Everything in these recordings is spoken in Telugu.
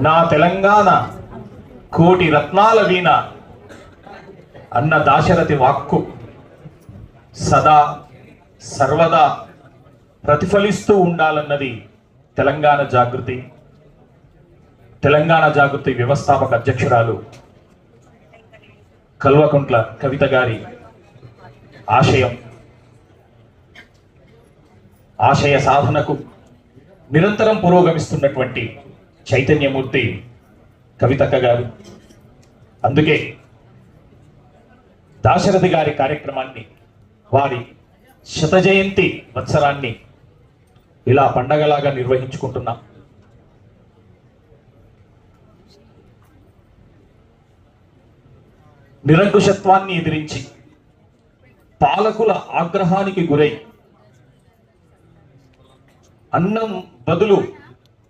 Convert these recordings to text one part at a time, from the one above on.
నా తెలంగాణ కోటి రత్నాల వీణ అన్న దాశరథి వాక్కు సదా సర్వదా ప్రతిఫలిస్తూ ఉండాలన్నది తెలంగాణ జాగృతి తెలంగాణ జాగృతి వ్యవస్థాపక అధ్యక్షురాలు కల్వకుంట్ల కవిత గారి ఆశయం ఆశయ సాధనకు నిరంతరం పురోగమిస్తున్నటువంటి చైతన్యమూర్తి కవితక్క గారు. అందుకే దాశరథి గారి కార్యక్రమాన్ని వారి శత జయంతి వత్సరాన్ని ఇలా పండగలాగా నిర్వహించుకుంటున్నాం. నిరంకుశత్వాన్ని ఎదిరించి పాలకుల ఆగ్రహానికి గురై అన్నం బదులు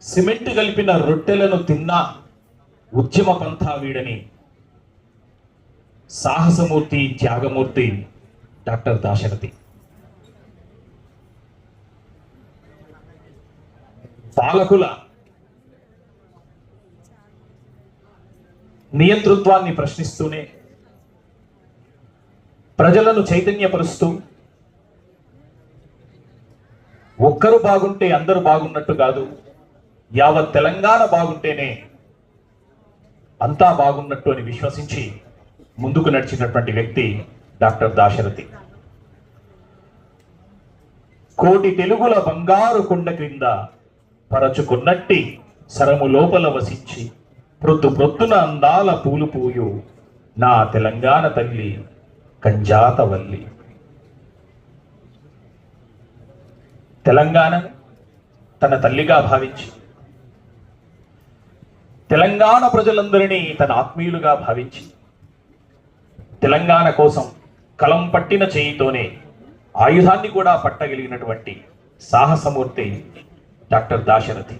సిమెంట్ కలిపిన రొట్టెలను తిన్నా ఉద్యమ పంథా వీడని సాహసమూర్తి త్యాగమూర్తి డాక్టర్ దాశరథి. పాలకుల నియంతృత్వాన్ని ప్రశ్నిస్తూనే ప్రజలను చైతన్యపరుస్తూ ఒక్కరు బాగుంటే అందరూ బాగున్నట్టు కాదు యావత్ తెలంగాణ బాగుంటేనే అంతా బాగున్నట్టు అని విశ్వసించి ముందుకు నడిచినటువంటి వ్యక్తి డాక్టర్ దాశరథి. కోటి తెలుగుల బంగారు కొండ క్రింద పరచుకున్నట్టి సరము లోపల వసించి ప్రొద్దు ప్రొద్దున అందాల పూలు పూయు నా తెలంగాణ తల్లి కంజాతవల్లి. తెలంగాణ తన తల్లిగా భావించి తెలంగాణ ప్రజలందరినీ తన ఆత్మీయులుగా భావించి తెలంగాణ కోసం కలం పట్టిన చేయితోనే ఆయుధాన్ని కూడా పట్టగలిగినటువంటి సాహసమూర్తి డాక్టర్ దాశరథి.